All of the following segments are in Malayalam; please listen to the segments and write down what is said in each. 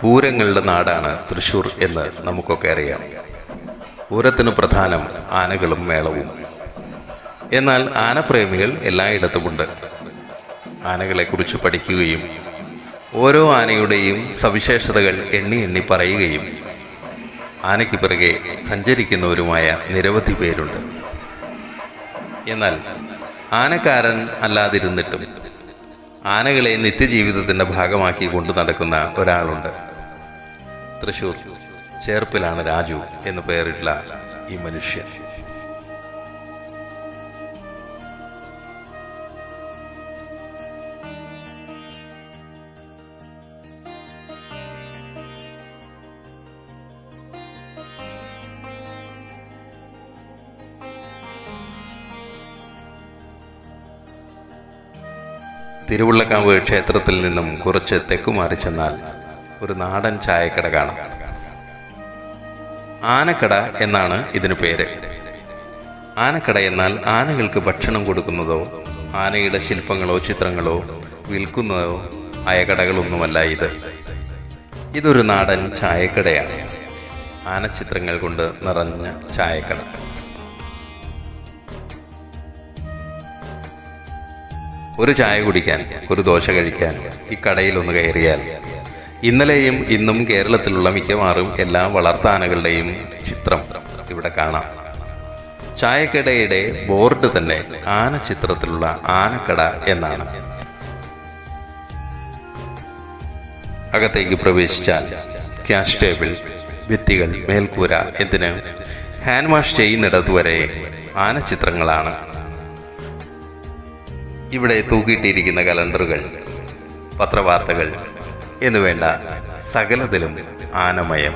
പൂരങ്ങളുടെ നാടാണ് തൃശൂർ എന്ന് നമുക്കൊക്കെ അറിയാം. പൂരത്തിന് പ്രധാനം ആനകളും മേളവും. എന്നാൽ ആനപ്രേമികൾ എല്ലായിടത്തുമുണ്ട്. ആനകളെക്കുറിച്ച് പഠിക്കുകയും ഓരോ ആനയുടെയും സവിശേഷതകൾ എണ്ണി എണ്ണി പറയുകയും ആനയ്ക്ക് പിറകെ സഞ്ചരിക്കുന്നവരുമായ നിരവധി പേരുണ്ട്. എന്നാൽ ആനക്കാരൻ അല്ലാതിരുന്നിട്ടും ആനകളെ നിത്യജീവിതത്തിന്റെ ഭാഗമാക്കി കൊണ്ടു നടക്കുന്ന ഒരാളുണ്ട്. തൃശൂർ ചേർപ്പിലാണ് രാജു എന്ന് പേരിട്ടുള്ള ഈ മനുഷ്യൻ. തിരുവുള്ളക്കാവ് ക്ഷേത്രത്തിൽ നിന്നും കുറച്ച് തെക്കുമാറി ചെന്നാൽ ഒരു നാടൻ ചായക്കട കാണാം. ആനക്കട എന്നാണ് ഇതിന് പേര്. ആനക്കട എന്നാൽ ആനകൾക്ക് ഭക്ഷണം കൊടുക്കുന്നതോ ആനയുടെ ശില്പങ്ങളോ ചിത്രങ്ങളോ വിൽക്കുന്നതോ ആയ കടകളൊന്നുമല്ല ഇത്. ഇതൊരു നാടൻ ചായക്കടയാണ്. ആനച്ചിത്രങ്ങൾ കൊണ്ട് നിറഞ്ഞ ചായക്കട. ഒരു ചായ കുടിക്കാൻ ഒരു ദോശ കഴിക്കാൻ ഈ കടയിൽ ഒന്ന് കയറിയാൽ. ഇന്നലെയും ഇന്നും കേരളത്തിലുള്ള മിക്കവാറും എല്ലാ വളർത്താനകളുടെയും ചിത്രം ഇവിടെ കാണാം. ചായക്കടയുടെ ബോർഡ് തന്നെ ആന ചിത്രത്തിലുള്ള ആനക്കട എന്നാണ്. അകത്തേക്ക് പ്രവേശിച്ചാൽ ക്യാഷ് ടേബിൾ ഭിത്തികൾ മേൽക്കൂര എന്തിന്? ഹാൻഡ് വാഷ് ചെയ്യുന്നിടത്തുവരെ ആനച്ചിത്രങ്ങളാണ്. ഇവിടെ തൂക്കിയിട്ടിരിക്കുന്ന കലണ്ടറുകൾ പത്രവാർത്തകൾ എന്നുവേണ്ട സകലത്തിലും ആനമയം.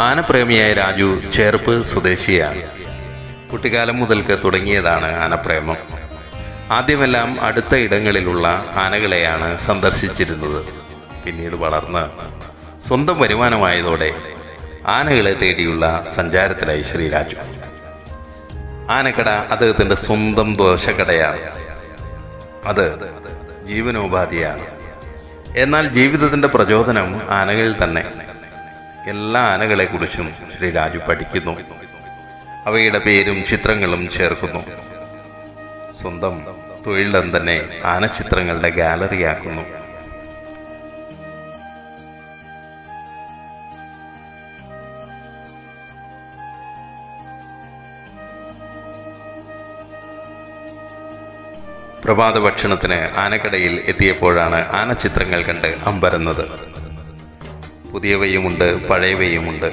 ആനപ്രേമിയായ രാജു ചേർപ്പ് സ്വദേശിയാണ് കുട്ടിക്കാലം മുതൽക്ക് തുടങ്ങിയതാണ് ആനപ്രേമം. ആദ്യമെല്ലാം അടുത്ത ഇടങ്ങളിലുള്ള ആനകളെയാണ് സന്ദർശിച്ചിരുന്നത്. പിന്നീട് വളർന്ന് സ്വന്തം വരുമാനമായതോടെ ആനകളെ തേടിയുള്ള സഞ്ചാരത്തിലായി ശ്രീരാജു. ആനക്കട അദ്ദേഹത്തിന്റെ സ്വന്തം ദോശക്കടയാണ് അത് ജീവനോപാധിയാണ്. എന്നാൽ ജീവിതത്തിന്റെ പ്രചോദനം ആനകളിൽ തന്നെ. എല്ലാ ആനകളെ ആനകളെക്കുറിച്ചും ശ്രീ രാജു പഠിക്കുന്നു. അവയുടെ പേരും ചിത്രങ്ങളും ചേർക്കുന്നു. സ്വന്തം തൊഴിലം തന്നെ ആനച്ചിത്രങ്ങളുടെ ഗാലറിയാക്കുന്നു. പ്രഭാത ഭക്ഷണത്തിന് ആനക്കടയിൽ എത്തിയപ്പോഴാണ് ആനച്ചിത്രങ്ങൾ കണ്ട് അമ്പരന്നത്. പുതിയവയുമുണ്ട് പഴയവയുമുണ്ട്.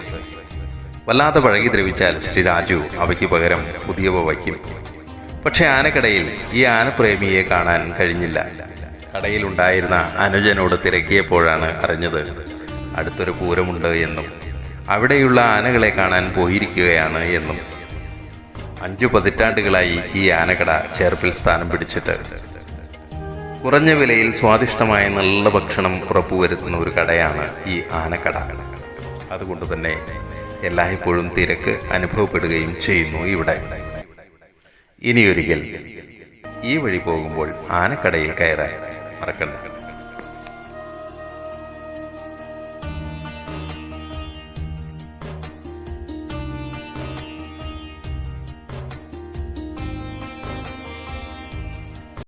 വല്ലാതെ പഴകി ദ്രവിച്ചാൽ ശ്രീ രാജു അവയ്ക്ക് പകരം പുതിയവ വയ്ക്കും. പക്ഷെ ആനക്കടയിൽ ഈ ആനപ്രേമിയെ കാണാൻ കഴിഞ്ഞില്ല. കടയിലുണ്ടായിരുന്ന അനുജനോട് തിരക്കിയപ്പോഴാണ് അറിഞ്ഞത് അടുത്തൊരു പൂരമുണ്ട് എന്നും അവിടെയുള്ള ആനകളെ കാണാൻ പോയിരിക്കുകയാണ് എന്നും. അഞ്ചു പതിറ്റാണ്ടുകളായി ഈ ആനക്കട ചേർപ്പിൽ സ്ഥാനം പിടിച്ചിട്ട്. കുറഞ്ഞ വിലയിൽ സ്വാദിഷ്ടമായ നല്ല ഭക്ഷണം ഉറപ്പുവരുത്തുന്ന ഒരു കടയാണ് ഈ ആനക്കട. അതുകൊണ്ട് തന്നെ എല്ലായ്പ്പോഴും തിരക്ക് അനുഭവപ്പെടുകയും ചെയ്യുന്നു ഇവിടെ. ഇനിയൊരിക്കൽ ഈ വഴി പോകുമ്പോൾ ആനക്കടയിൽ കയറാൻ മറക്കണ്ട.